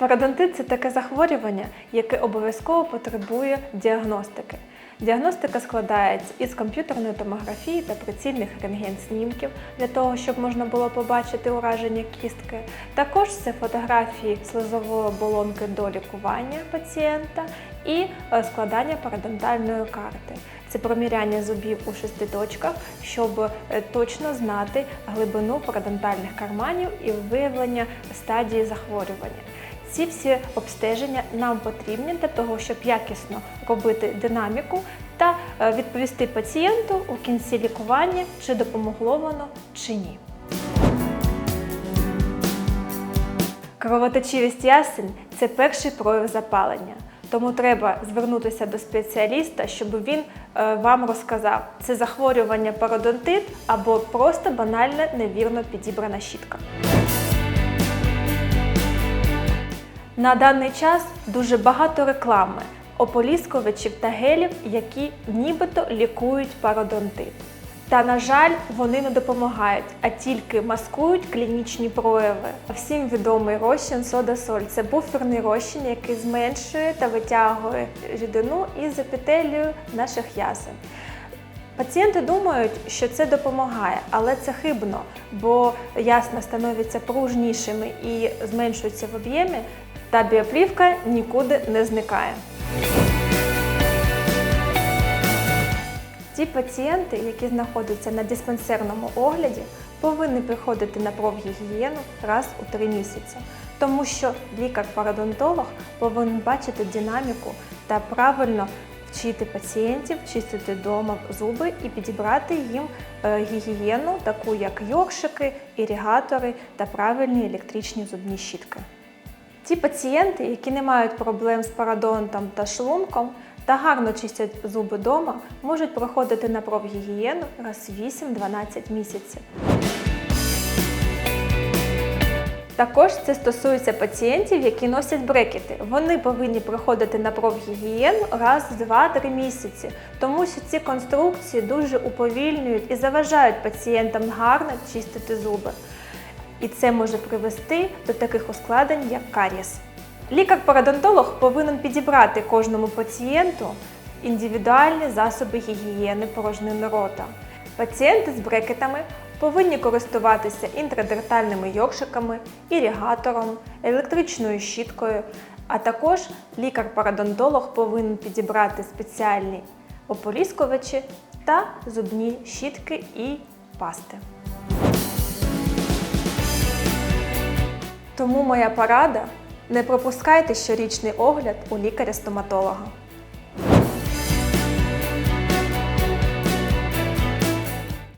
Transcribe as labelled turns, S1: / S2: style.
S1: Пародонтит це таке захворювання, яке обов'язково потребує діагностики. Діагностика складається із комп'ютерної томографії та прицільних рентген-снімків для того, щоб можна було побачити ураження кістки. Також це фотографії слизової оболонки до лікування пацієнта і е, складання парадонтальної карти. Це проміряння зубів у шести точках, щоб е, точно знати глибину парадонтальних карманів і виявлення стадії захворювання. Ці всі обстеження нам потрібні для того, щоб якісно робити динаміку та е, відповісти пацієнту у кінці лікування, чи допомогло воно чи ні. Кровоточивість ясень це перший прояв запалення. Тому треба звернутися до спеціаліста, щоб він е, вам розказав, це захворювання пародонтит або просто банальна невірно підібрана щітка. На даний час дуже багато реклами, ополіскувачів та гелів, які нібито лікують пародонтит. Та, на жаль, вони не допомагають, а тільки маскують клінічні прояви. Всім відомий розчин сода-соль це буферний розчин, який зменшує та витягує рідину із епітелію наших ясен. Пацієнти думають, що це допомагає, але це хибно, бо ясна становляться пружнішими і зменшуються в об'ємі, та біоплівка нікуди не зникає. Ті пацієнти, які знаходяться на диспансерному огляді, повинні приходити на профгігієну раз у три місяці, тому що лікар-пародонтолог повинен бачити динаміку та правильно вчити пацієнтів чистити вдома зуби і підібрати їм е, гігієну, таку як йоршики, іригатори та правильні електричні зубні щітки. Ті пацієнти, які не мають проблем з парадонтом та шлунком та гарно чистять зуби вдома, можуть проходити на профгігієну раз 8-12 місяців. Також це стосується пацієнтів, які носять брекети. Вони повинні проходити на профгігієну раз в 2-3 місяці, тому що ці конструкції дуже уповільнюють і заважають пацієнтам гарно чистити зуби. І це може привести до таких ускладнень, як карієс. Лікар-парадонтолог повинен підібрати кожному пацієнту індивідуальні засоби гігієни порожнини рота. Пацієнти з брекетами повинні користуватися інтрадертальними йоршиками, ірігатором, електричною щіткою, а також лікар-парадонтолог повинен підібрати спеціальні ополіскувачі та зубні щітки і пасти. Тому моя порада не пропускайте щорічний огляд у лікаря-стоматолога.